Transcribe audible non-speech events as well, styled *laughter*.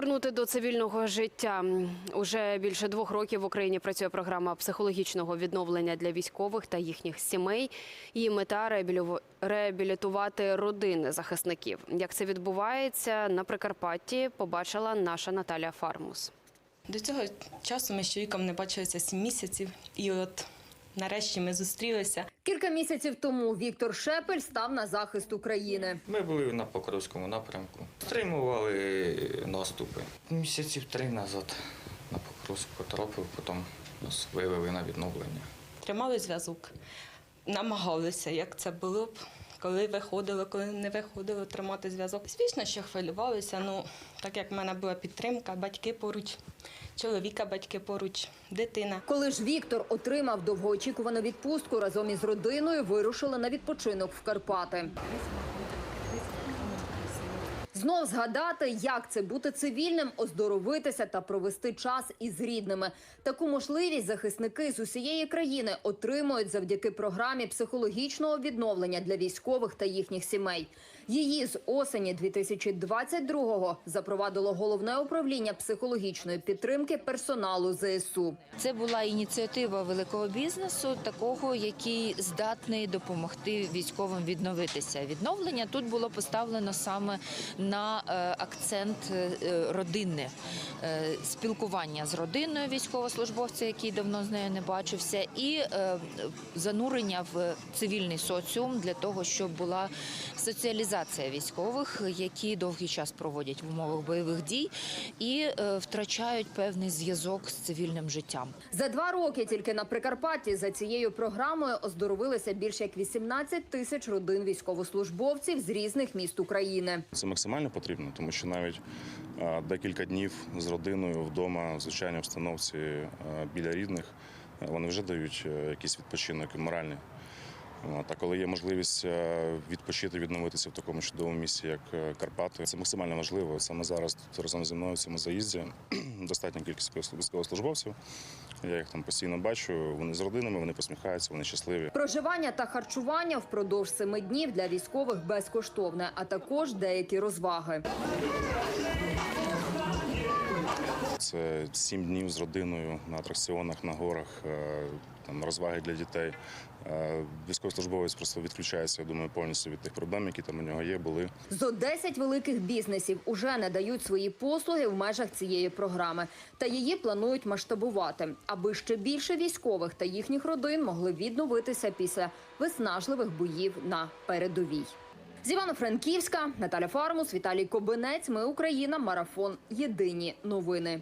Повернути до цивільного життя уже більше двох років в Україні працює програма психологічного відновлення для військових та їхніх сімей. Її мета реабілітувати родини захисників. Як це відбувається на Прикарпатті, побачила наша Наталя Фармус. До цього часу ми з чоловіком не бачилися сім місяців, і от нарешті ми зустрілися. Кілька місяців тому Віктор Шепель став на захист України. Ми були на Покровському напрямку, стримували наступи. Місяців три назад на Покровську потрапив, потім нас вивели на відновлення. Тримали зв'язок, намагалися, як це було б, коли виходило, коли не виходило тримати зв'язок. Звісно, що хвилювалися. Ну, так як в мене була підтримка, батьки поруч, чоловіка, батьки поруч, дитина. Коли ж Віктор отримав довгоочікувану відпустку, разом із родиною вирушили на відпочинок в Карпати. Знов згадати, як це бути цивільним, оздоровитися та провести час із рідними. Таку можливість захисники з усієї країни отримують завдяки програмі психологічного відновлення для військових та їхніх сімей. Її з осені 2022-го запровадило головне управління психологічної підтримки персоналу ЗСУ. Це була ініціатива великого бізнесу, такого, який здатний допомогти військовим відновитися. Відновлення тут було поставлено саме на е, акцент е, родинне е, спілкування з родиною військовослужбовця, який давно з нею не бачився, і занурення в цивільний соціум для того, щоб була соціалізація військових, які довгий час проводять в умовах бойових дій і втрачають певний зв'язок з цивільним життям. За два роки тільки на Прикарпатті за цією програмою оздоровилися більше як 18 тисяч родин військовослужбовців з різних міст України. Це максимально потрібно, тому що навіть е, декілька днів з родиною вдома, в звичайній обстановці е, біля рідних, е, вони вже дають якийсь відпочинок моральний. От, А коли є можливість е, відпочити, відновитися в такому чудовому місці, як е, Карпати, це максимально важливо. Саме зараз тут разом зі мною в цьому заїзді *clears throat* достатня кількість військовослужбовців. Я їх там постійно бачу. Вони з родинами, вони посміхаються, вони щасливі. Проживання та харчування впродовж семи днів для військових безкоштовне, а також деякі розваги. Це сім днів з родиною на атракціонах, на горах, е, там розваги для дітей. Е, Військовослужбовець просто відключається, я думаю, повністю від тих проблем, які там у нього є, були. Зо 10 великих бізнесів уже надають свої послуги в межах цієї програми. Та її планують масштабувати, аби ще більше військових та їхніх родин могли відновитися після виснажливих боїв на передовій. З Івано-Франківська Наталя Фармус, Віталій Кобинець. Ми Україна. Марафон. Єдині новини.